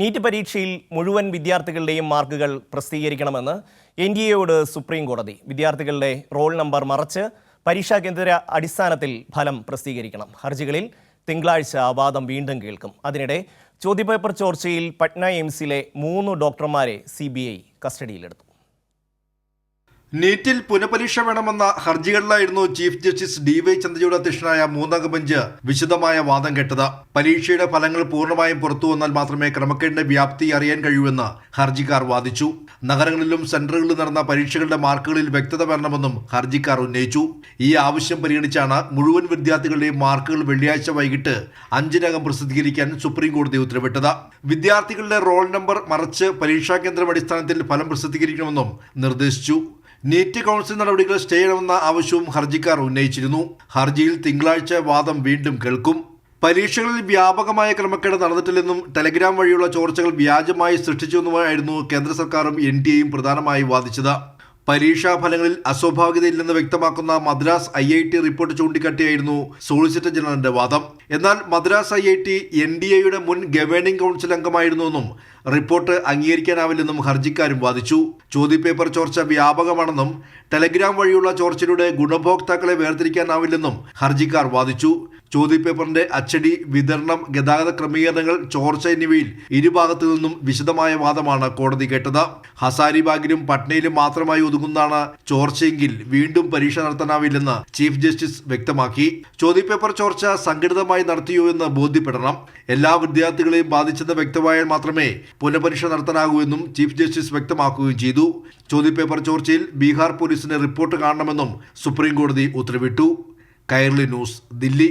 NEET പരീക്ഷയിൽ മുഴുവൻ വിദ്യാർത്ഥികളുടെയും മാർക്കുകൾ പ്രസിദ്ധീകരിക്കണമെന്ന് എൻ ഡി എയോട് സുപ്രീം കോടതി. വിദ്യാർത്ഥികളുടെ റോൾ നമ്പർ മറച്ച് പരീക്ഷാ കേന്ദ്ര അടിസ്ഥാനത്തിൽ ഫലം പ്രസിദ്ധീകരിക്കണം. ഹർജികളിൽ തിങ്കളാഴ്ച വാദം വീണ്ടും കേൾക്കും. അതിനിടെ ചോദ്യപേപ്പർ ചോർച്ചയിൽ പട്ന എയിംസിലെ മൂന്ന് ഡോക്ടർമാരെ സി കസ്റ്റഡിയിലെടുത്തു. നീറ്റിൽ പുനഃപരീക്ഷ വേണമെന്ന ഹർജികളിലായിരുന്നു chief justice D Y Chandrachud അധ്യക്ഷനായ മൂന്നംഗ ബെഞ്ച് വിശദമായ വാദം കേട്ടത്. പരീക്ഷയുടെ ഫലങ്ങൾ പൂർണമായും പുറത്തു വന്നാൽ മാത്രമേ ക്രമക്കേടിന്റെ വ്യാപ്തി അറിയാൻ കഴിയൂവെന്ന് ഹർജിക്കാർ വാദിച്ചു. നഗരങ്ങളിലും സെന്ററുകളിലും നടന്ന പരീക്ഷകളുടെ മാർക്കുകളിൽ വ്യക്തത വരണമെന്നും ഹർജിക്കാർ ഉന്നയിച്ചു. ഈ ആവശ്യം പരിഗണിച്ചാണ് മുഴുവൻ വിദ്യാർത്ഥികളുടെയും മാർക്കുകൾ വെള്ളിയാഴ്ച വൈകിട്ട് അഞ്ചിനകം പ്രസിദ്ധീകരിക്കാൻ സുപ്രീം കോടതി ഉത്തരവിട്ടത്. വിദ്യാർത്ഥികളുടെ റോൾ നമ്പർ മറച്ച് പരീക്ഷാ കേന്ദ്രം അടിസ്ഥാനത്തിൽ ഫലം പ്രസിദ്ധീകരിക്കണമെന്നും നിർദ്ദേശിച്ചു. നീറ്റ് കൗൺസിൽ നടപടികൾ സ്റ്റേ ചെയ്യണമെന്ന ആവശ്യവും ഹർജിക്കാർ ഉന്നയിച്ചിരുന്നു. ഹർജിയിൽ തിങ്കളാഴ്ച വാദം വീണ്ടും കേൾക്കും. പരീക്ഷകളിൽ വ്യാപകമായ ക്രമക്കേട് നടന്നിട്ടില്ലെന്നും ടെലഗ്രാം വഴിയുള്ള ചോർച്ചകൾ വ്യാജമായി സൃഷ്ടിച്ചുവെന്നുമായിരുന്നു കേന്ദ്ര സർക്കാരും എൻ ഡി എയും പ്രധാനമായി വാദിച്ചത്. പരീക്ഷാ ഫലങ്ങളിൽ അസ്വാഭാവികതയില്ലെന്ന് വ്യക്തമാക്കുന്ന Madras I I T report ചൂണ്ടിക്കാട്ടിയായിരുന്നു solicitor ജനറലിന്റെ വാദം. എന്നാൽ Madras I I T N D എയുടെ മുൻ ഗവേണിംഗ് കൗൺസിൽ അംഗമായിരുന്നുവെന്നും റിപ്പോർട്ട് അംഗീകരിക്കാനാവില്ലെന്നും ഹർജിക്കാരും വാദിച്ചു. ചോദ്യപേപ്പർ ചോർച്ച വ്യാപകമാണെന്നും ടെലഗ്രാം വഴിയുള്ള ചോർച്ചയിലൂടെ ഗുണഭോക്താക്കളെ വേർതിരിക്കാനാവില്ലെന്നും ഹർജിക്കാർ വാദിച്ചു. ചോദ്യപേപ്പറിന്റെ അച്ചടി വിതരണം ഗതാഗത ക്രമീകരണങ്ങൾ ചോർച്ച എന്നിവയിൽ ഇരുഭാഗത്തു നിന്നും വിശദമായ വാദമാണ് കോടതി കേട്ടത്. ഹസാരിബാഗിലും പട്നയിലും മാത്രമായി ഒതുങ്ങുന്നതാണ് ചോർച്ചയെങ്കിൽ വീണ്ടും പരീക്ഷ നടത്താനാവില്ലെന്ന് ചീഫ് ജസ്റ്റിസ് വ്യക്തമാക്കി. ചോദ്യപേപ്പർ ചോർച്ച സംഘടിതമായി നടത്തിയോ എന്ന് ബോധ്യപ്പെടണം. എല്ലാ വിദ്യാർത്ഥികളെയും ബാധിച്ചെന്ന് വ്യക്തമായാൽ മാത്രമേ പുനഃപരീക്ഷ നടത്താനാകൂ എന്നും ചീഫ് ജസ്റ്റിസ് വ്യക്തമാക്കുകയും ചെയ്തു. ചോദ്യപേപ്പർ ചോർച്ചയിൽ ബീഹാർ പോലീസിന്റെ റിപ്പോർട്ട് കാണണമെന്നും സുപ്രീം കോടതി ഉത്തരവിട്ടു. കൈർലി ന്യൂസ് ദില്ലി.